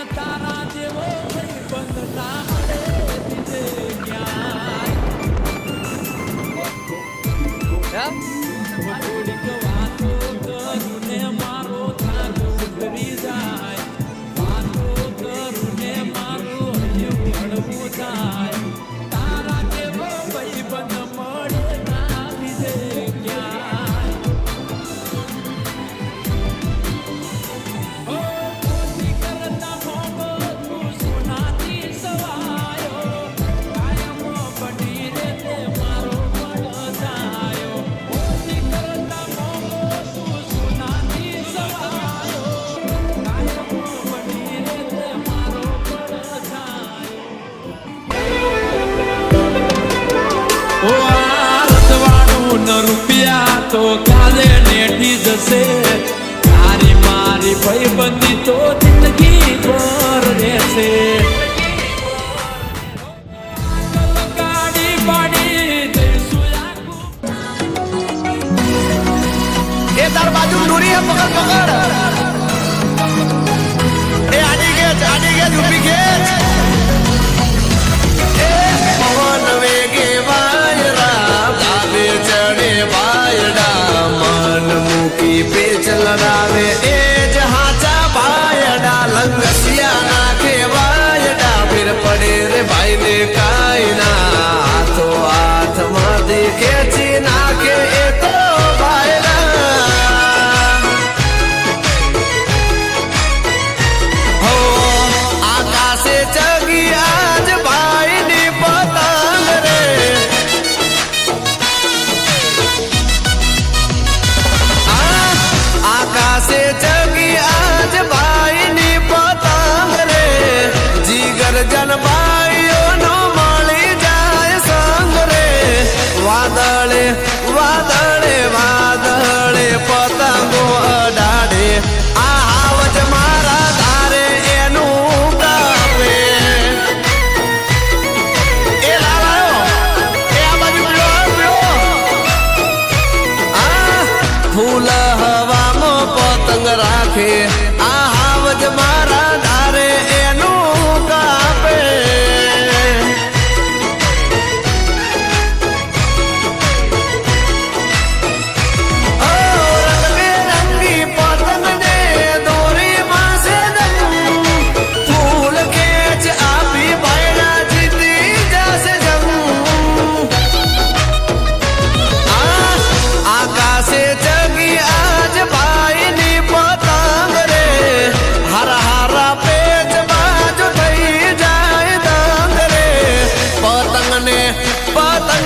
તારા જેવો Sangria, Pagal Pagara. રાખે. આ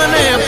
ne